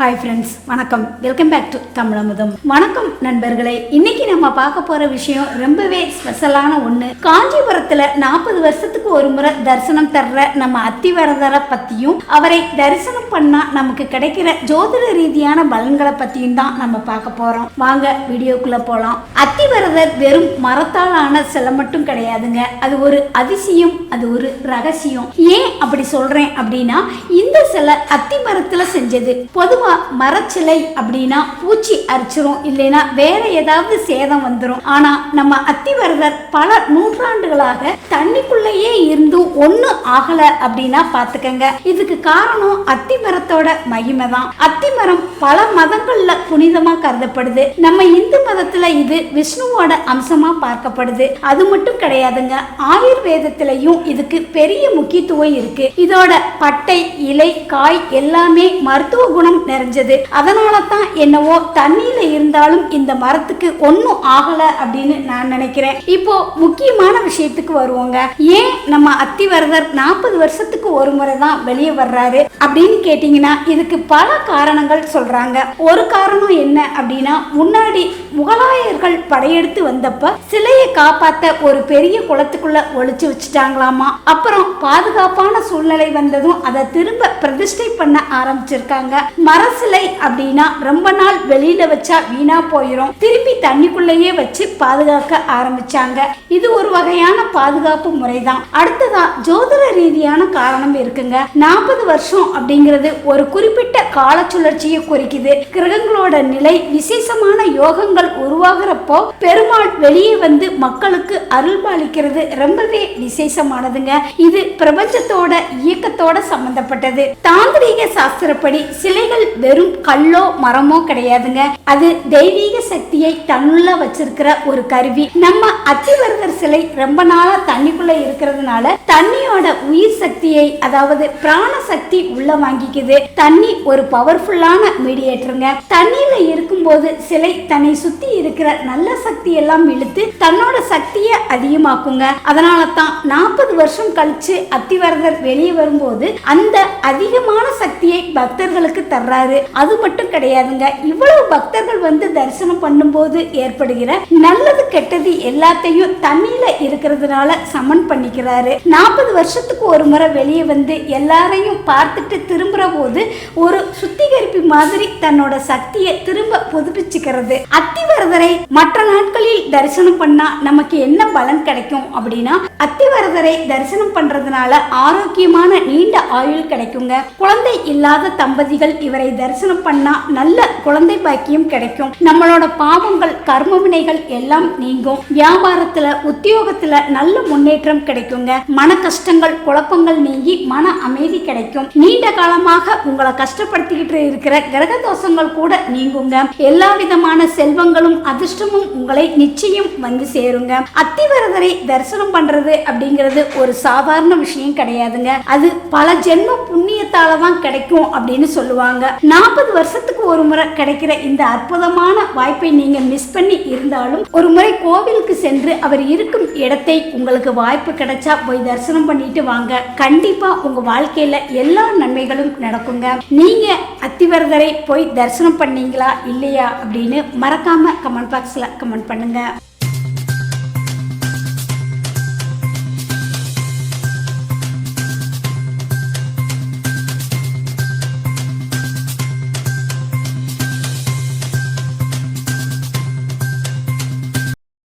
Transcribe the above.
Hi friends வணக்கம். Welcome back to Tamizhamudham. வணக்கம் நண்பர்களே. இன்னைக்கு நம்ம பார்க்க போற விஷயம் ரொம்பவே ஸ்பெஷலான ஒன்று காஞ்சிபுரத்துல நாற்பது வருஷத்துக்கு ஒரு முறை தரிசனம் தர்ற நம்ம அத்திவரதரை பத்தியும் அவரை தரிசனம் பண்ணா நமக்கு கிடைக்கிற ஜோதிட ரீதியான பலன்களை பத்தியும் தான் நம்ம பார்க்க போறோம். வாங்க வீடியோக்குள்ள போலாம். அத்திவரதர் வெறும் மரத்தால் ஆன சிலை மட்டும் கிடையாதுங்க. அது ஒரு அதிசயம் அது ஒரு ரகசியம். ஏன் அப்படி சொல்றேன் அப்படின்னா இந்த சிலை அத்தி மரத்துல செஞ்சது. பொதுவாக மரச்சிலை அப்படின்னா பூச்சி அரிச்சிரும் இல்லைன்னா வேற ஏதாவது சேதம் வந்துடும் ஆனா நம்ம அத்திவரதர் பல நூற்றாண்டுகளாக தண்ணிக்குள்ளேயே இருந்தும் ஒண்ணு ஆகல அப்படின்னா பாத்துக்கங்க. இதுக்கு காரணம் அத்தி மரத்தோட மகிமை தான். அத்தி மரம் பல மதங்கள்ல புனிதமா கருதப்படுது. நம்ம இந்து மதத்துல இது விஷ்ணுவோட அம்சமா பார்க்கப்படுது. அது மட்டும் கிடையாதுங்க. ஆயுர்வேதத்திலையும் இதுக்கு பெரிய முக்கியத்துவம் இருக்கு. இதோட பட்டை இலை காய் எல்லாமே மருத்துவ குணம் நிறைஞ்சது அதனால தான் என்னவோ தண்ணியில இருந்தாலும் இந்த மரத்துக்கு ஒன்றும் ஆகல அப்படின்னு நான் நினைக்கிறேன். இப்போ முக்கியமான விஷயத்துக்கு வருவோங்க. ஏன் நம்ம அத்திவரதர் நாற்பது வருஷத்துக்கு ஒரு முறை தான் வெளியே வர்றாரு அப்படின்னு கேட்டிங்கன்னா இதுக்கு பல காரணங்கள் சொல்றாங்க. ஒரு காரணம் என்ன அப்படின்னா முன்னாடி முகலாயர்கள் படையெடுத்து வந்தப்ப சிலையை காப்பாத்த ஒரு பெரிய குளத்துக்குள்ள ஒழிச்சு வச்சுட்டாங்களாமா? அப்புறம் பாதுகாப்பான சூழ்நிலை வந்ததும் அதை திரும்ப பிரதிஷ்டை பண்ண ஆரம்பிச்சிருக்காங்க. மர சிலை அப்படின்னா ரொம்ப நாள் வெளியில வச்சா வீணா போயிடும் திருப்பி தண்ணிக்குள்ளேயே வச்சு பாதுகாக்க ஆரம்பிச்சாங்க. இது ஒரு வகையான பாதுகாப்பு முறைதான். அடுத்ததா ஜோதிட ரீதியான காரணம் இருக்குங்க. நாற்பது வருஷம் அப்படிங்கிறது ஒரு குறிப்பிட்ட கால சுழற்சியை குறிக்குது. கிரகங்களோட நிலை விசேஷமான யோகங்கள் உருவாகிறப்போ பெருமாள் வெளியே வந்து மக்களுக்கு அருள் பாலிக்கிறது ரொம்பவே விசேஷமானதுங்க. இது பிரபஞ்சத்தோட இயக்கத்தோட சம்பந்தப்பட்டது. தாந்திரீக சாஸ்திரப்படி சிலைகள் வெறும் கல்லோ மரமோ கிடையாதுங்க. அது தெய்வீக சக்தியை தன்னுள்ள வச்சிருக்கிற ஒரு கருவி. நம்ம அத்திவரதர் சிலை ரொம்ப நாளா தண்ணிக்குள்ள இருக்கிறதுனால தண்ணியோட உயிர் சக்தியை அதாவது பிராண சக்தி உள்ள வாங்கிக்குது. தண்ணி ஒரு பவர்ஃபுல்லான மீடியேட்டருங்க தண்ணியில இருக்கும்போது சிலை தன்னை சுத்தி இருக்கிற நல்ல சக்தி எல்லாம் இழுத்து தன்னோட சக்தியை அதிகமாக்குங்க. அதனால தான் நாற்பது வருஷம் கழிச்சு அத்திவரதர் வெளியே வரும்போது அந்த அதிகமான சக்தியை பக்தர்களுக்கு தர்றாரு. அது மட்டும் கிடையாதுங்க. இவ்வளவு பக்தர்கள் வந்து தரிசனம் பண்ணும்போது ஏற்படுகிற நல்லது கெட்டது எல்லாத்தையும் தண்ணியில இருக்கிறதுனால சமன் பண்ணிக்கிறாரு. நாற்பது வருஷத்துக்கு ஒரு முறை வெளியே வந்து எல்லாரையும் பார்த்துட்டு திரும்புற போது ஒரு சுத்திகரிப்பு மாதிரி தன்னோட சக்தியை திரும்ப புதுப்பிச்சுக்கிறது. அத்திவரதரை மற்ற நாட்களில் தரிசனம் பண்ணா நமக்கு என்ன பலன் கிடைக்கும் அப்படின்னா அத்திவரதரை தரிசனம் பண்றதுனால ஆரோக்கியமான நீண்ட ஆயுள் கிடைக்குங்க. குழந்தை இல்லாத தம்பதிகள் இவரை தரிசனம் பண்ணா நல்ல குழந்தை பாக்கியம் கிடைக்கும். நம்மளோட பாவங்கள் கர்ம வினைகள் எல்லாம் நீங்கும். வியாபாரத்துல உத்தியோகத்துல நல்ல முன்னேற்றம் கிடைக்குங்க. மன கஷ்டங்கள் குழப்பங்கள் நீங்கி மன அமைதி கிடைக்கும். நீண்ட காலமாக உங்களை கஷ்டப்படுத்திக்கிட்டு இருக்கிற கிரக தோஷங்கள் கூட நீங்குங்க. எல்லா விதமான செல்வங்களும் அதிர்ஷ்டமும் உங்களை நிச்சயம் வந்து சேருங்க. அத்திவரதரை தரிசனம் பண்றது அப்படிங்கிறது ஒரு சாதாரண விஷயம் கிடையாதுங்க. அது பல ஜென்ம புண்ணியத்தால தான் கிடைக்கும் அப்படின்னு சொல்லுவாங்க. நாற்பது வருஷத்துக்கு ஒரு முறை கிடைக்கிற இந்த அற்புதமான வாய்ப்பை நீங்கள் மிஸ் பண்ணி இருந்தாலும் ஒரு முறை கோவிலுக்கு சென்று அவர் இருக்கும் இடத்தை உங்களுக்கு வாய்ப்பு கிடைச்சா போய் தரிசனம் பண்ணிட்டு வாங்க. கண்டிப்பா உங்க வாழ்க்கையில எல்லா நன்மைகளும் நடக்குங்க. நீங்க அத்திவரதரை போய் தரிசனம் பண்ணீங்களா இல்லையா அப்படின்னு மறக்காம கமெண்ட் பாக்ஸ்ல கமெண்ட் பண்ணுங்க.